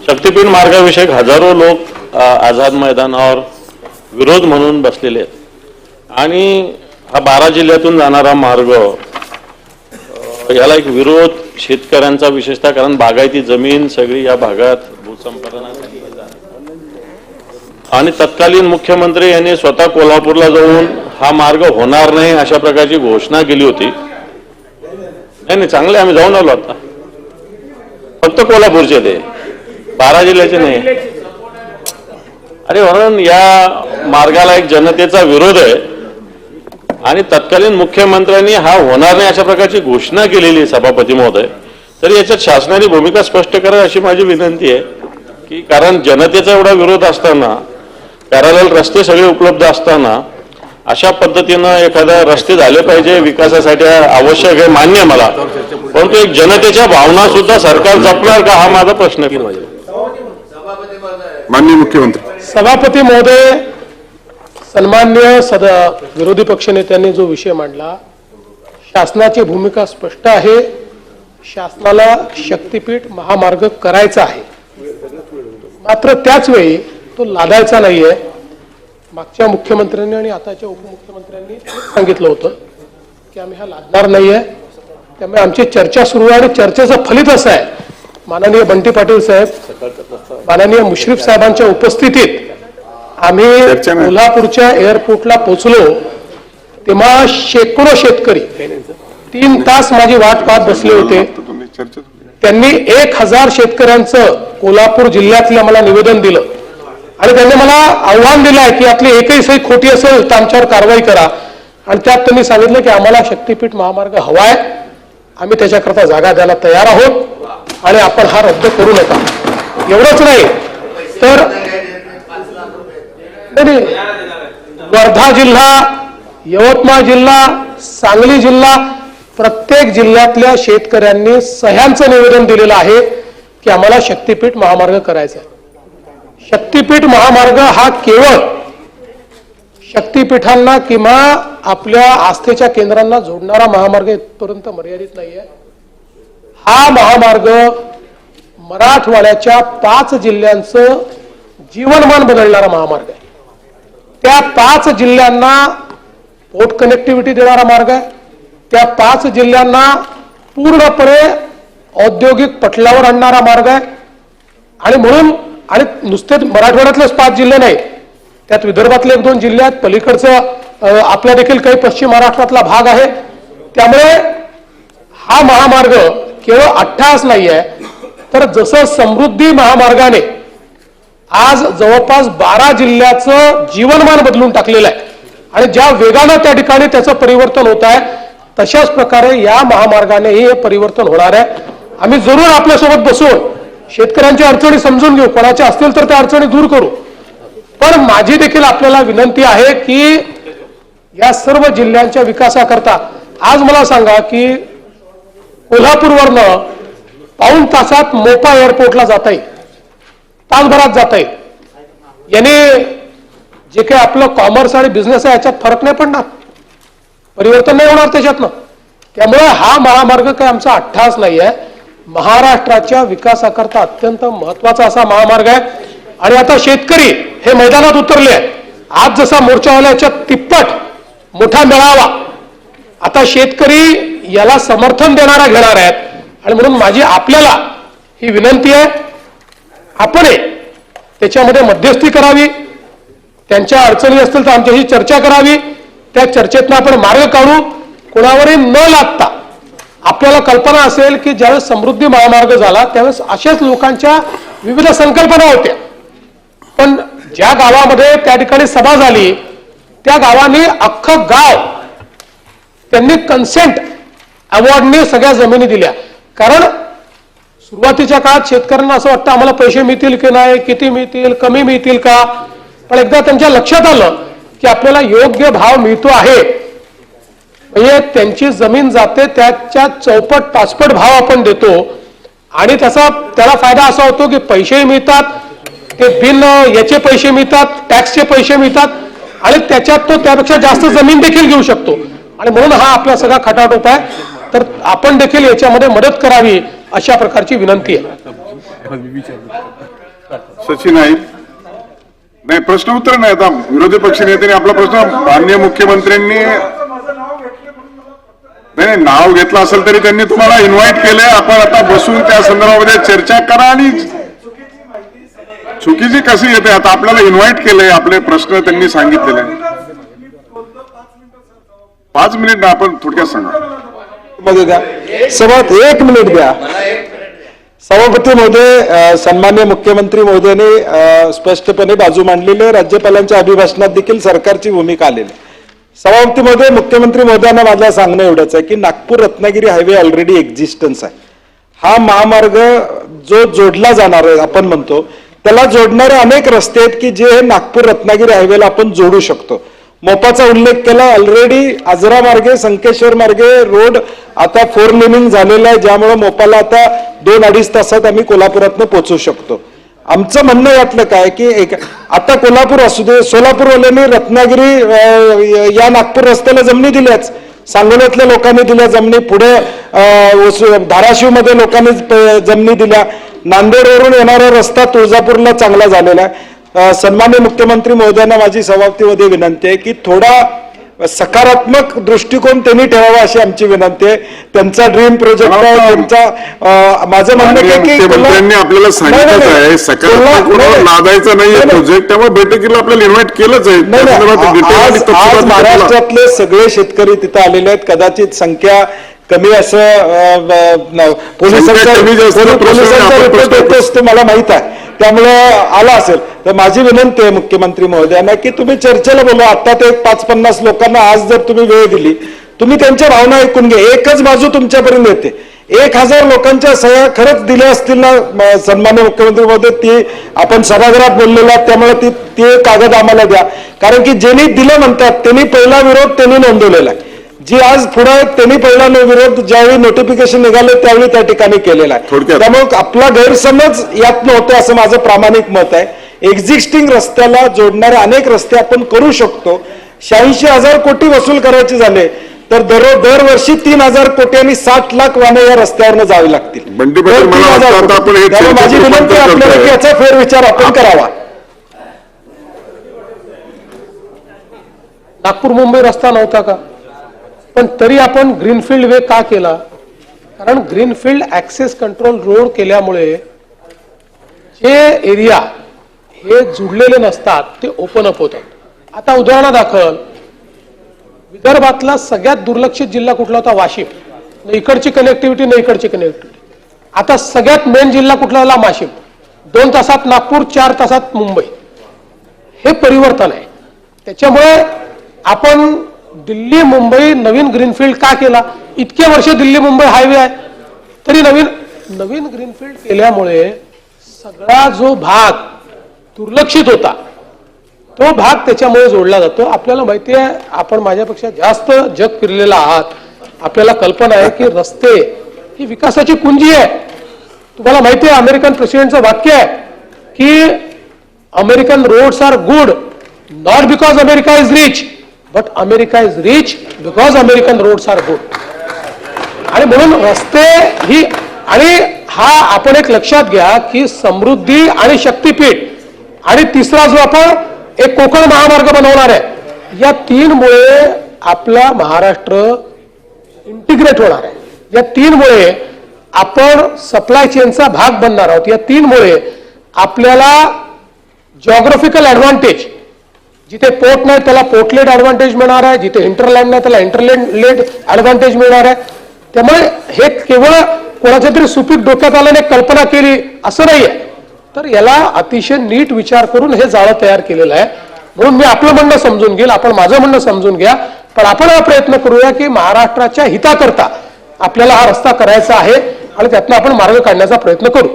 शक्तीपीठ मार्गाविषयक हजारो लोक आझाद मैदानावर विरोध म्हणून बसलेले आहेत. आणि हा बारा जिल्ह्यातून जाणारा मार्ग याला एक विरोध शेतकऱ्यांचा विशेषतः कारण बागायती जमीन सगळी या भागात भूसंपादनासाठी आणि तत्कालीन मुख्यमंत्री यांनी स्वतः कोल्हापूरला जाऊन हा मार्ग होणार नाही अशा प्रकारची घोषणा केली होती. नाही नाही चांगले आम्ही जाऊन आलो आता. फक्त कोल्हापूरचे ते. बारा जिल्ह्याचे नाही. अरे म्हणून या मार्गाला एक जनतेचा विरोध आहे. आणि तत्कालीन मुख्यमंत्र्यांनी हा होणार नाही अशा प्रकारची घोषणा केलेली आहे सभापती महोदय. तरी याच्यात शासनाने भूमिका स्पष्ट करा अशी माझी विनंती आहे की कारण जनतेचा एवढा विरोध असताना पॅरल रस्ते सगळे उपलब्ध असताना अशा पद्धतीनं एखादा रस्ते झाले पाहिजे विकासासाठी आवश्यक आहे मान्य मला. परंतु एक जनतेच्या भावना सुद्धा सरकार जपणार का हा माझा प्रश्न आहे. माननीय मुख्यमंत्री. सभापती महोदय सन्मान्य सद विरोधी पक्षनेत्यांनी जो विषय मांडला शासनाची भूमिका स्पष्ट आहे. शासनाला शक्तीपीठ महामार्ग करायचा आहे. मात्र त्याच वेळी तो लादायचा नाहीये. मागच्या मुख्यमंत्र्यांनी आणि आताच्या उपमुख्यमंत्र्यांनी सांगितलं होतं की आम्ही हा लादणार नाहीये. त्यामुळे आमची चर्चा सुरू आहे आणि चर्चेचं फलित असं आहे. माननीय बंटी पाटील साहेब माननीय मुश्रीफ साहेबांच्या उपस्थितीत आम्ही. कोल्हापूरच्या एअरपोर्टला पोहोचलो तेव्हा शेकडो शेतकरी तीन तास माझी वाट पाहत बसले होते. त्यांनी एक हजार शेतकऱ्यांचं कोल्हापूर जिल्ह्यातलं मला निवेदन दिलं. आणि त्यांनी मला आव्हान दिलं आहे की यातली एकही सही खोटी असेल तर आमच्यावर कारवाई करा. आणि त्यात त्यांनी सांगितलं की आम्हाला शक्तीपीठ महामार्ग हवाय. आम्ही त्याच्याकरता जागा द्यायला तयार आहोत. आणि आपण हा रद्द करू नका. एवढंच नाही. तर वर्धा जिल्हा यवतमाळ जिल्हा सांगली जिल्हा प्रत्येक जिल्ह्यातल्या शेतकऱ्यांनी सह्यांचं निवेदन दिलेलं आहे की आम्हाला शक्तीपीठ महामार्ग करायचा आहे. शक्तीपीठ महामार्ग हा केवळ शक्तीपीठांना किंवा आपल्या आस्थेच्या केंद्रांना जोडणारा महामार्ग इथपर्यंत मर्यादित नाहीये. हा महामार्ग मराठवाड्याच्या पाच जिल्ह्यांचं जीवनमान बदलणारा महामार्ग आहे. त्या पाच जिल्ह्यांना पोर्ट कनेक्टिव्हिटी देणारा मार्ग आहे. त्या पाच जिल्ह्यांना पूर्णपणे औद्योगिक पटलावर आणणारा मार्ग आहे. आणि म्हणून आणि नुसते मराठवाड्यातलेच पाच जिल्हे नाही त्यात विदर्भातले एक दोन जिल्हे आहेत. पलीकडचं आपल्या देखील काही पश्चिम महाराष्ट्रातला भाग आहे. त्यामुळे हा महामार्ग केवळ अठ्ठास नाही आहे तर जसं समृद्धी महामार्गाने आज जवळपास बारा जिल्ह्याचं जीवनमान बदलून टाकलेलं आहे आणि ज्या वेगानं त्या ठिकाणी त्याचं परिवर्तन होत आहे तशाच प्रकारे या महामार्गानेही हे परिवर्तन होणार आहे. आम्ही जरूर आपल्यासोबत बसून शेतकऱ्यांच्या अडचणी समजून घेऊ कोणाच्या असतील तर त्या अडचणी दूर करू. पण माझी देखील आपल्याला विनंती आहे की या सर्व जिल्ह्यांच्या विकासाकरता आज मला सांगा की कोल्हापूरवरनं पाऊण तासात मोपा एअरपोर्टला जाता येईल तासभरात जाता येईल याने जे काही आपलं कॉमर्स आणि बिझनेस आहे याच्यात फरक नाही पडणार. परिवर्तन नाही होणार त्याच्यातनं. त्यामुळे हा महामार्ग काही आमचा अठ्ठास नाही आहे महाराष्ट्राच्या विकासाकरता अत्यंत महत्त्वाचा असा महामार्ग आहे. आणि आता शेतकरी हे मैदानात उतरले आहे आज जसा मोर्चावाल्याच्या तिप्पट मोठा मेळावा. आता शेतकरी याला समर्थन देणारा घेणार आहेत. आणि म्हणून माझी आपल्याला ही विनंती आहे आपण त्याच्यामध्ये मध्यस्थी करावी त्यांच्या अडचणी असतील तर आमच्याशी चर्चा करावी त्या चर्चेतनं आपण मार्ग काढू कोणावरही न लागता आपल्याला कल्पना असेल की ज्यावेळेस समृद्धी महामार्ग झाला त्यावेळेस अशाच लोकांच्या विविध संकल्पना होत्या. पण ज्या गावामध्ये त्या ठिकाणी सभा झाली त्या गावाने अख्खं गाव त्यांनी कन्सेंट अवॉर्डने सगळ्या जमिनी दिल्या. कारण सुरुवातीच्या काळात शेतकऱ्यांना असं वाटतं आम्हाला पैसे मिळतील की नाही किती मिळतील कमी मिळतील का? पण एकदा त्यांच्या लक्षात आलं की आपल्याला योग्य भाव मिळतो आहे. म्हणजे त्यांची जमीन जाते त्याच्या चौपट पाचपट भाव आपण देतो. आणि त्याचा त्याला फायदा असा होतो की पैसेही मिळतात ते बिन याचे पैसे मिळतात टॅक्सचे पैसे मिळतात आणि त्याच्यात तो त्यापेक्षा जास्त जमीन देखील घेऊ शकतो. आणि म्हणून हा आपला सगळा खटाट उपाय तर आपण देखील याच्यामध्ये मदत करावी अशा प्रकारची विनंती आहे. सचिन आहे नाही प्रश्न उत्तर नाही. आता विरोधी पक्षनेत्याने आपला प्रश्न माननीय मुख्यमंत्र्यांनी नाही नाही, नाव घेतलं असेल तरी त्यांनी तुम्हाला इन्व्हाइट केलंय. आपण आता बसून त्या संदर्भामध्ये चर्चा करा आणि चुकीची कशी येते? आता आपल्याला इन्व्हाइट केलंय आपले प्रश्न त्यांनी सांगितलेले. पाच मिनिट ना आपण थोडक्यात सांगा. मध्ये द्या सभात एक मिनिट द्या. सभापती महोदय सन्मान्य मुख्यमंत्री महोदयाने स्पष्टपणे बाजू मांडलेली आहे. राज्यपालांच्या अभिभाषणात देखील सरकारची भूमिका आलेली सभापती महोदय मुख्यमंत्री महोदयांना माझं सांगणं एवढंच आहे की Nagpur Ratnagiri highway already existence आहे. हा महामार्ग जो जोडला जाणार आहे आपण म्हणतो त्याला जोडणारे अनेक रस्ते आहेत की जे हे नागपूर रत्नागिरी हायवेला आपण जोडू शकतो. मोपाचा उल्लेख केला. ऑलरेडी आजरा मार्गे संकेश्वर मार्गे रोड आता फोर लेनिंग झालेला आहे ज्यामुळे मोपाला आता दोन अडीच तासात आम्ही कोल्हापुरातनं पोहोचू शकतो. आमचं म्हणणं यातलं काय की एक आता कोल्हापूर असू दे सोलापूरवाल्यांनी रत्नागिरी या नागपूर रस्त्याला जमिनी दिल्याच. सांगोल्यातल्या लोकांनी दिल्या जमिनी पुढे धाराशिवमध्ये लोकांनी प- जमिनी दिल्या. नांदेडवरून येणारा रस्ता तुळजापूरला चांगला झालेला आहे. सन्मान्य मुख्यमंत्री महोदयांना माझी सभापतीमध्ये विनंती आहे की थोडा सकारात्मक दृष्टिकोन त्यांनी ठेवावा अशी आमची विनंती आहे. त्यांचा ड्रीम प्रोजेक्ट आहे त्यांचा माझं म्हणणं मुख्यमंत्र्यांनी आपल्याला सांगितलंच आहे सकारात्मक लादायचं नाहीये. प्रोजेक्ट त्यामुळे बैठकीला आपल्याला इन्व्हाइट केलंच आहे. नाही, नाही. आज महाराष्ट्रातले सगळे शेतकरी तिथं आलेले आहेत. कदाचित संख्या कमी असं पोलिसांचा रिपोर्ट येतो असतो मला माहीत आहे. त्यामुळे आला असेल. तर माझी विनंती आहे मुख्यमंत्री महोदयांना की तुम्ही चर्चेला बोलवा. आता ते एक पाच पन्नास लोकांना आज जर तुम्ही वेळ दिली तुम्ही त्यांच्या भावना ऐकून घ्या. एकच बाजू तुमच्यापर्यंत येते. एक हजार लोकांच्या सह्या खरंच दिल्या असतील ना सन्मान्य मुख्यमंत्री महोदय? ती आपण सभागृहात बोललेलो त्यामुळे ती ते कागद आम्हाला द्या. कारण की ज्यांनी दिलं म्हणतात त्यांनी पहिला विरोध त्यांनी नोंदवलेला आहे. जी आज पुढे त्यांनी पहिला नो- विरोध ज्यावेळी नोटिफिकेशन निघालं त्यावेळी त्या ठिकाणी केलेला आहे. त्यामुळे आपला गैरसमज यात नव्हतं असं माझं प्रामाणिक मत आहे. एक्झिस्टिंग रस्त्याला जोडणारे अनेक रस्ते आपण करू शकतो. शहाऐंशी हजार कोटी वसूल करायचे झाले तर दर दरवर्षी तीन हजार कोटी आणि साठ लाख वाहने या रस्त्यावरनं जावी लागतील. त्यामुळे माझी विनंती आपल्याला की. याचा फेरविचार आपण करावा. नागपूर मुंबई रस्ता नव्हता का? पण तरी आपण ग्रीनफील्ड वे का केला? कारण ग्रीनफील्ड ऍक्सेस कंट्रोल रोड केल्यामुळे जे एरिया हे जुडलेले नसतात ते ओपन अप होतात. आता उदाहरणादाखल विदर्भातला सगळ्यात दुर्लक्षित जिल्हा कुठला होता? वाशिम. न इकडची कनेक्टिव्हिटी न इकडची कनेक्टिव्हिटी आता सगळ्यात मेन जिल्हा कुठला होता वाशिम. दोन तासात नागपूर चार तासात मुंबई. हे परिवर्तन आहे. त्याच्यामुळे आपण दिल्ली मुंबई नवीन ग्रीनफील्ड का केला? इतके वर्ष दिल्ली मुंबई हायवे आहे. तरी नवीन नवीन ग्रीनफील्ड केल्यामुळे सगळा जो भाग दुर्लक्षित होता तो भाग त्याच्यामुळे जोडला जातो. आपल्याला माहिती आहे आपण माझ्यापेक्षा जास्त जग फिरलेला आहात. आपल्याला कल्पना आहे की रस्ते ही विकासाची कुंजी आहे. तुम्हाला माहिती आहे अमेरिकन प्रेसिडेंटचं वाक्य आहे की American roads are good not because America is rich. But America is rich because American roads are good आणि म्हणून रस्ते ही आणि हा आपण एक लक्षात घ्या की समृद्धी आणि शक्तीपीठ आणि तिसरा जो आपण एक कोकण महामार्ग बनवणार आहे या तीनमुळे आपला महाराष्ट्र इंटिग्रेट होणार आहे. या तीनमुळे आपण सप्लाय चेनचा भाग बनणार आहोत. या तीनमुळे आपल्याला जॉग्राफिकल ॲडव्हान्टेज जिथे पोर्ट नाही त्याला पोर्टलेट ऍडव्हान्टेज मिळणार आहे. जिथे इंटरलँड नाही त्याला इंटरलेट ऍडव्हान्टेज मिळणार आहे. त्यामुळे हे केवळ कोणाच्या तरी सुपीक डोक्यात आल्याने कल्पना केली असं नाहीये. तर याला अतिशय नीट विचार करून हे जाळं तयार केलेलं आहे. म्हणून मी आपलं म्हणणं समजून घेईल आपण माझं म्हणणं समजून घ्या. पण आपण हा प्रयत्न करूया की महाराष्ट्राच्या हिताकरता आपल्याला हा रस्ता करायचा आहे आणि त्यातनं आपण मार्ग काढण्याचा प्रयत्न करू.